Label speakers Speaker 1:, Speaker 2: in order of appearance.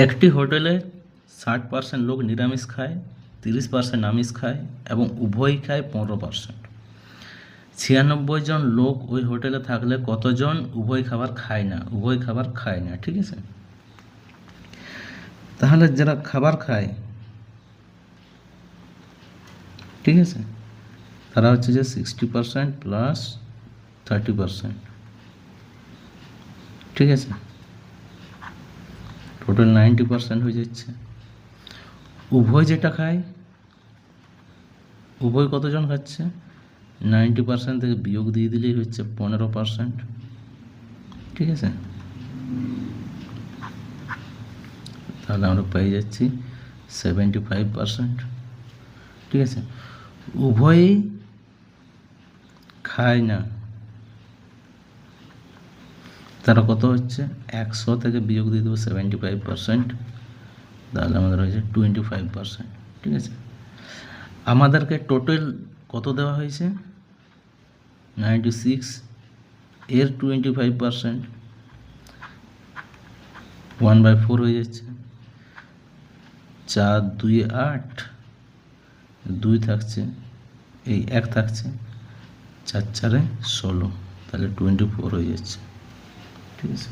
Speaker 1: একটি হোটেলে ষাট পার্সেন্ট লোক নিরামিষ খায়, তিরিশ পার্সেন্ট আমিষ খায় এবং উভয়ই খায় পনেরো পার্সেন্ট ছিয়ানব্বই জন লোক ওই হোটেলে থাকলে কতজন উভয় খাবার খায় না, উভয় খাবার খায় না, ঠিক আছে? তাহলে যারা খাবার খায়, ঠিক আছে? তারা হচ্ছে যে sixty percent plus thirty percent ঠিক আছে? টোটাল নাইনটি পার্সেন্ট হয়ে যাচ্ছে। উভয় যেটা খায়, উভয় কতজন খাচ্ছে? নাইনটি পার্সেন্ট থেকে বিয়োগ দিয়ে দিলেই হচ্ছে পনেরো পার্সেন্ট ঠিক আছে? তাহলে আমরা পেয়ে যাচ্ছি সেভেন্টি ফাইভ পার্সেন্ট ঠিক আছে? উভয়ই খায় না। তারা কত হচ্ছে? একশো থেকে বিয়োগ দিয়ে দেবো সেভেন্টি ফাইভ পার্সেন্ট তাহলে আমাদের হয়েছে টোয়েন্টি ফাইভ পার্সেন্ট ঠিক আছে? আমাদেরকে টোটাল কত দেওয়া হয়েছে? নাইনটি সিক্স এর twenty five percent one by four হয়ে যাচ্ছে। চার, দুই, আট। দুই থাকছে। এই এক থাকছে। চার, চারে ষোলো। তাহলে টোয়েন্টি ফোর হয়ে যাচ্ছে। ঠিক আছে